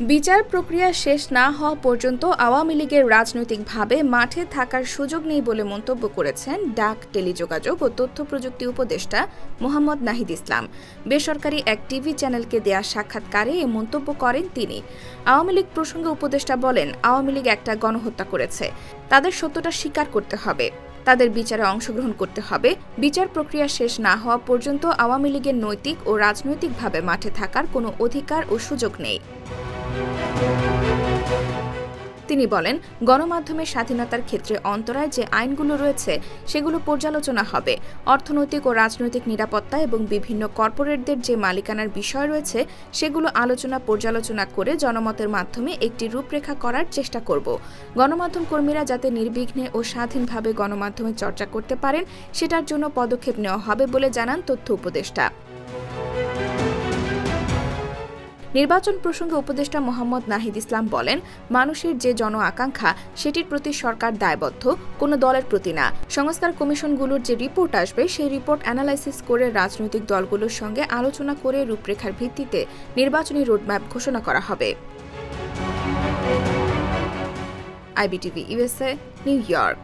বিচার প্রক্রিয়া শেষ না হওয়া পর্যন্ত আওয়ামী লীগের রাজনৈতিকভাবে মাঠে থাকার সুযোগ নেই বলে মন্তব্য করেছেন ডাক, টেলিযোগাযোগ ও তথ্য প্রযুক্তি উপদেষ্টা মোহাম্মদ নাহিদ ইসলাম। বেসরকারি এক টিভি চ্যানেলকে দেয়া সাক্ষাৎকারে এ মন্তব্য করেন তিনি। আওয়ামী লীগ প্রসঙ্গে উপদেষ্টা বলেন, আওয়ামী লীগ একটা গণহত্যা করেছে। তাদের সত্যটা স্বীকার করতে হবে। তাদের বিচারে অংশগ্রহণ করতে হবে। বিচার প্রক্রিয়া শেষ না হওয়া পর্যন্ত আওয়ামী লীগের নৈতিক ও রাজনৈতিকভাবে মাঠে থাকার কোনো অধিকার ও সুযোগ নেই। তিনি বলেন, গণমাধ্যমের স্বাধীনতার ক্ষেত্রে অন্তরায় যে আইনগুলো রয়েছে, সেগুলো পর্যালোচনা হবে। অর্থনৈতিক ও রাজনৈতিক নিরাপত্তা এবং বিভিন্ন কর্পোরেটদের যে মালিকানার বিষয় রয়েছে, সেগুলো আলোচনা পর্যালোচনা করে জনমতের মাধ্যমে একটি রূপরেখা করার চেষ্টা করব। গণমাধ্যম কর্মীরা যাতে নির্বিঘ্নে ও স্বাধীনভাবে গণমাধ্যমে চর্চা করতে পারেন, সেটার জন্য পদক্ষেপ নেওয়া হবে বলে জানান তথ্য উপদেষ্টা। নির্বাচন প্রসঙ্গে উপদেষ্টা মোহাম্মদ নাহিদ ইসলাম বলেন, মানুষের যে জন আকাঙ্ক্ষা, সেটির প্রতি সরকার দায়বদ্ধ, কোনো দলের প্রতি না। সংস্কার কমিশনগুলোর যে রিপোর্ট আসবে, সেই রিপোর্ট অ্যানালাইসিস করে রাজনৈতিক দলগুলোর সঙ্গে আলোচনা করে রূপরেখার ভিত্তিতে নির্বাচনী রোডম্যাপ ঘোষণা করা হবে। IBTV USA New York.